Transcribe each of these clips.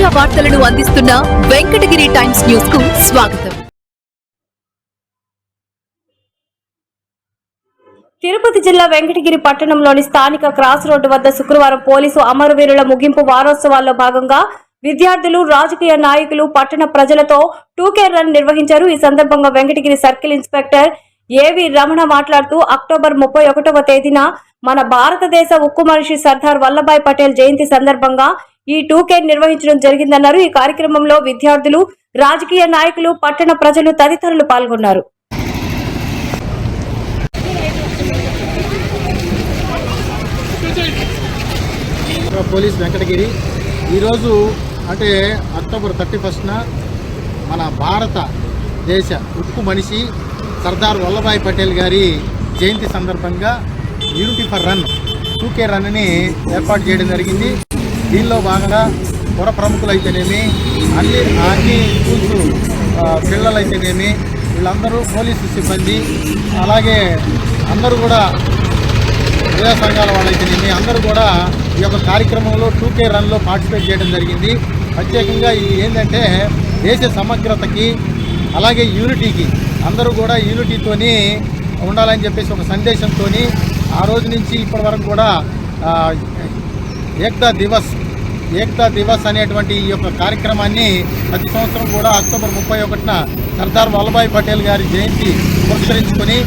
తాజా వార్తలను అందిస్తున్న వెంకటగిరి టైమ్స్ న్యూస్కు స్వాగతం. తిరుపతి జిల్లా వెంకటగిరి పట్టణంలోని స్థానిక క్రాస్ రోడ్డు వద్ద శుక్రవారం పోలీసు అమరవీరుల ముగింపు వారోత్సవాల్లో భాగంగా విద్యార్థులు రాజకీయ నాయకులు పట్టణ ప్రజలతో టూకే రన్ నిర్వహించారు. ఈ సందర్భంగా వెంకటగిరి సర్కిల్ ఇన్స్పెక్టర్ ఏవి రమణ మాట్లాడుతూ అక్టోబర్ ముప్పై ఒకటవ తేదీన మన భారతదేశ ఉక్కు మనిషి సర్దార్ వల్లభాయ్ పటేల్ జయంతి సందర్భంగా ఈ టూకే నిర్వహించడం జరిగిందన్నారు. ఈ కార్యక్రమంలో విద్యార్థులు రాజకీయ నాయకులు పట్టణ ప్రజలు తదితరులు పాల్గొన్నారు. పోలీస్ వెంకటగిరి. ఈరోజు అంటే అక్టోబర్ థర్టీ ఫస్ట్న మన భారత దేశ ఉక్కు మనిషి సర్దార్ వల్లభాయ్ పటేల్ గారి జయంతి సందర్భంగా unity for run two K రన్ని ఏర్పాటు చేయడం జరిగింది. దీనిలో భాగంగా పుర ప్రముఖులు అయితేనేమి అన్ని అన్ని స్కూల్స్ పిల్లలైతేనేమి వీళ్ళందరూ పోలీసు సిబ్బంది అలాగే అందరూ కూడా ప్రజా సంఘాల వాళ్ళైతేనేమి అందరూ కూడా ఈ యొక్క కార్యక్రమంలో టూకే రన్లో పార్టిసిపేట్ చేయడం జరిగింది. ప్రత్యేకంగా ఇది ఏంటంటే దేశ సమగ్రతకి అలాగే యూనిటీకి అందరూ కూడా యూనిటీతోని ఉండాలని చెప్పేసి ఒక సందేశంతో ఆ రోజు నుంచి ఇప్పటి వరకు కూడా ఏక్తా దివస్ ఏక్తా దివస్ అనేటువంటి ఈ యొక్క కార్యక్రమాన్ని ప్రతి సంవత్సరం కూడా అక్టోబర్ ముప్పై ఒకటిన సర్దార్ వల్లభాయ్ పటేల్ గారి జయంతి పురస్కరించుకొని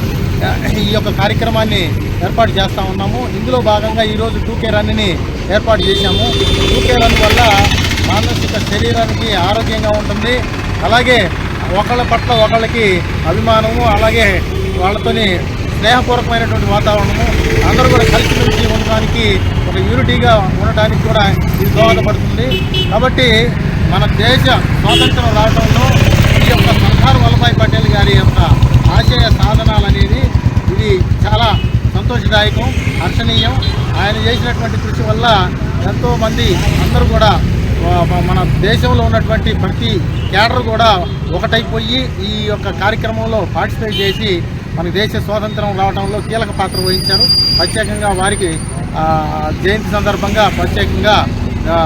ఈ యొక్క కార్యక్రమాన్ని ఏర్పాటు చేస్తూ ఉన్నాము. ఇందులో భాగంగా ఈరోజు టూకే రన్ని ఏర్పాటు చేశాము. టూకే రన్ వల్ల మానసిక శరీరానికి ఆరోగ్యంగా ఉంటుంది. అలాగే ఒకళ్ళ పట్ల ఒకళ్ళకి అభిమానము అలాగే వాళ్ళతోని స్నేహపూర్వకమైనటువంటి వాతావరణము. అందరూ కూడా కలిసిమెలిసి ఉండడానికి ఒక యూనిటీగా ఉండడానికి కూడా ఇది దోహదపడుతుంది. కాబట్టి మన దేశ స్వాతంత్రం రావడంలో ఈ యొక్క సర్దార్ వల్లభాయ్ పటేల్ గారి యొక్క ఆశయ సాధనాలు అనేది ఇది చాలా సంతోషదాయకం హర్షణీయం. ఆయన చేసినటువంటి కృషి వల్ల ఎంతోమంది అందరూ కూడా మన దేశంలో ఉన్నటువంటి ప్రతి కేడర్ కూడా ఒకటైపోయి ఈ యొక్క కార్యక్రమంలో పార్టిసిపేట్ చేసి మన దేశ స్వాతంత్రం రావడంలో కీలక పాత్ర వహించారు. ప్రత్యేకంగా వారికి ఆ, జయంతి సందర్భంగా ప్రత్యేకంగా ఆ,